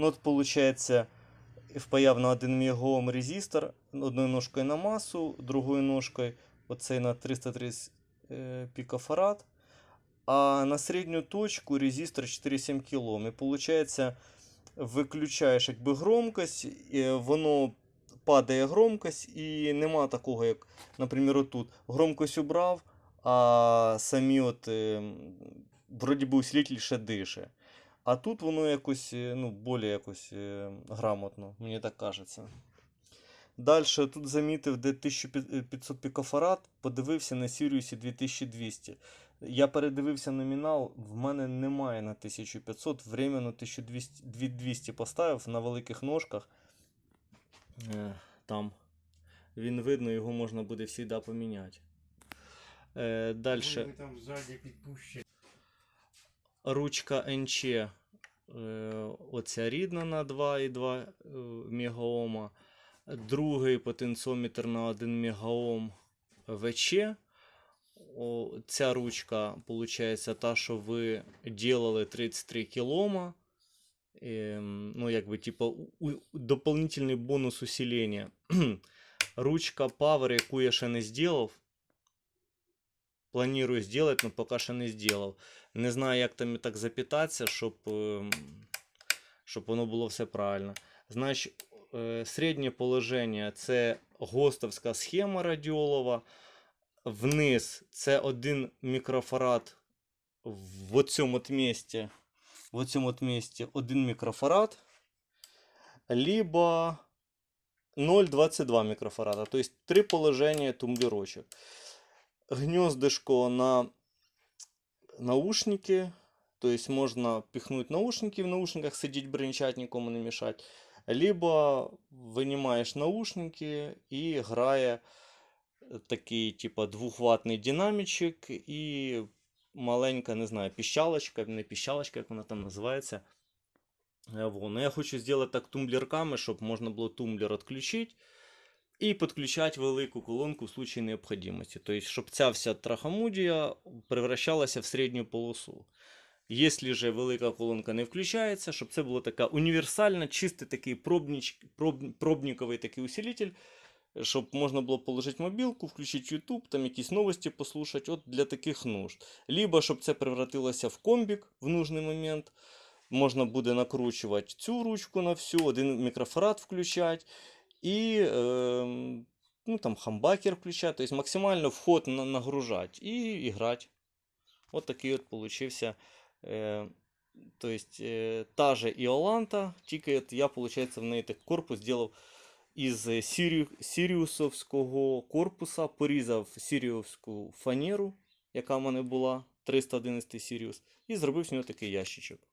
Ну, от, получается, впаяв на 1 мегаом резистор одною ножкою на масу, другою ножкою оцей на 330 е, пікофарад, а на середню точку резистор 4,7 кОм. І получается, виключаєш якби громкость, воно падає громкость, і нема такого, як, наприклад, отут. Громкость убрав, а самі от, е, вроді би усилитель ще дише. А тут воно якось, е, ну, більш якось е, грамотно, мені так кажеться. Далі тут замітив, де 1500 пікофарад, подивився на Sirius 2200. Я передивився номінал, в мене немає на 1500, временно 1200 поставив на великих ножках. Е, Там. Він видно, його можна буде завжди поміняти. Е, Далі. Ручка НЧ. Е, Оця рідна на 2,2 е, мегаома. Другий потенціометр на 1 мегаом ВЧ. О, ця ручка, виходить, та, що ви делали 33 кілома. Ем, ну, якби, типа, у- у- дополнительний бонус усилення. Ручка Power, яку я ще не зробив. Планую зробити, але поки що не зробив. Не знаю, як там і так запитатися, щоб, щоб воно було все правильно. Значить, е, середнє положення це гостовська схема радіолова. Вниз це один мікрофарад в цьому от місці. В цьому от місці один мікрофарад. Либо 0,22 мікрофарада. Тобто три положення тумблерочок. Гнездышко на наушники. То есть можно пихнуть наушники в наушниках, сидеть, бренчать, никому не мешать. Либо вынимаешь наушники и играя такий, типа, двухватний динамічик і маленька, не знаю, піщалочка, не піщалочка, як вона там називається. Е, во. Ну, я хочу зробити так тумблерками, щоб можна було тумблер відключити і підключати велику колонку в случае необхідності. Тобто, щоб ця вся трахамудія превращалася в середню полосу. Якщо же велика колонка не включається, щоб це було така універсальна, чистий такий пробніч, проб, пробніковий такий усилитель, щоб можна було положити мобілку, включити YouTube, там якісь новості послухати, от для таких нужд. Либо, щоб це превратилося в комбік в нужний момент. Можна буде накручувати цю ручку на всю, один мікрофарад включати, е, ну, там, хамбакер включати, тобто максимально вход на, нагружати і грати. От такий от получився. То есть, е, та же Іоланта, тільки я, виходить, в неї так корпус зробив із сірі, сіріусовського корпуса, порізав сіріусовську фанеру, яка в мене була, 311 Сіріус, і зробив з нього такий ящичок.